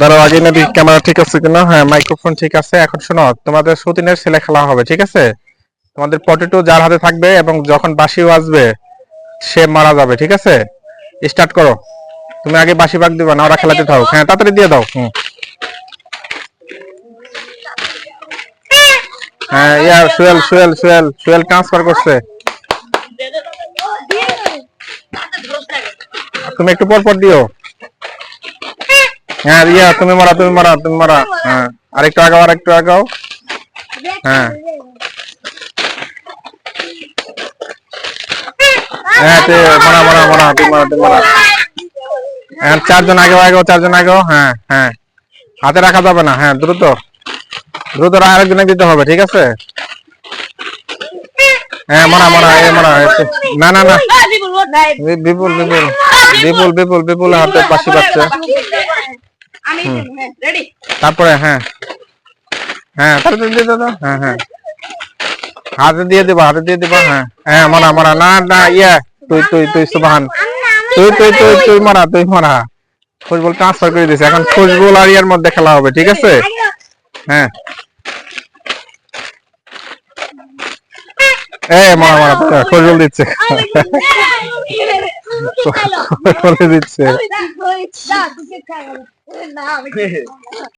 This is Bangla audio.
দাঁড়াও, আগে না ক্যামেরা ঠিক আছে কিনা? হ্যাঁ মাইক্রোফোন ঠিক আছে। এখন শোনো, তোমাদের সতীনের ছেলে খেলা হবে, ঠিক আছে? তোমাদের পটেটো যার হাতে থাকবে এবং যখন বাঁশিও আসবে সে মারা যাবে, ঠিক আছে? স্টার্ট করো। তুমি আগে বাঁশি বাগ দিবা, না ওরা খেলাতে থাকো হ্যাঁ তাড়াতাড়ি দিয়ে দাও। হ্যাঁ ইয়া, সুয়েল সুয়েল সুয়েল সুয়েল ট্রান্সফার করছে। তুমি একটু পর পর দিও। হ্যাঁ ইয়া তুমি মারা তুমি মারা তুমি মারা। হ্যাঁ আরেকটু আগাও আরেকটু আগাও। হ্যাঁ। হ্যাঁ তে মারা মারা মারা তুমি মারা তুমি মারা। হ্যাঁ চারজন আগে আগে চারজন আগে হ্যাঁ হ্যাঁ। হাতে রাখা যাবে না। হ্যাঁ দ্রুত। দ্রুত আরেকজনে দিতে হবে ঠিক আছে? হ্যাঁ মারা মারা এ মারা না না না। বিপুল বিপুল। বিপুল বিপুল। বিপুল হাতে পাশি পাচ্ছে। আমি রেডি তারপরে হ্যাঁ হ্যাঁ তাড়াতাড়ি দিয়ে দাও হ্যাঁ হ্যাঁ হাতে দিয়ে দিবা হাতে দিয়ে দিবা হ্যাঁ হ্যাঁ মারা মারা না না ইয়া তুই তুই তুই সুবাহান তুই তুই তুই তুই মারা তুই মারা ফুটবল ট্রান্সফার করে দিয়েছে এখন ফুটবল আর ইয়ার মধ্যে খেলা হবে ঠিক আছে হ্যাঁ এ মারা মারা ফুটবল দিচ্ছে ফুটবল দিচ্ছে। না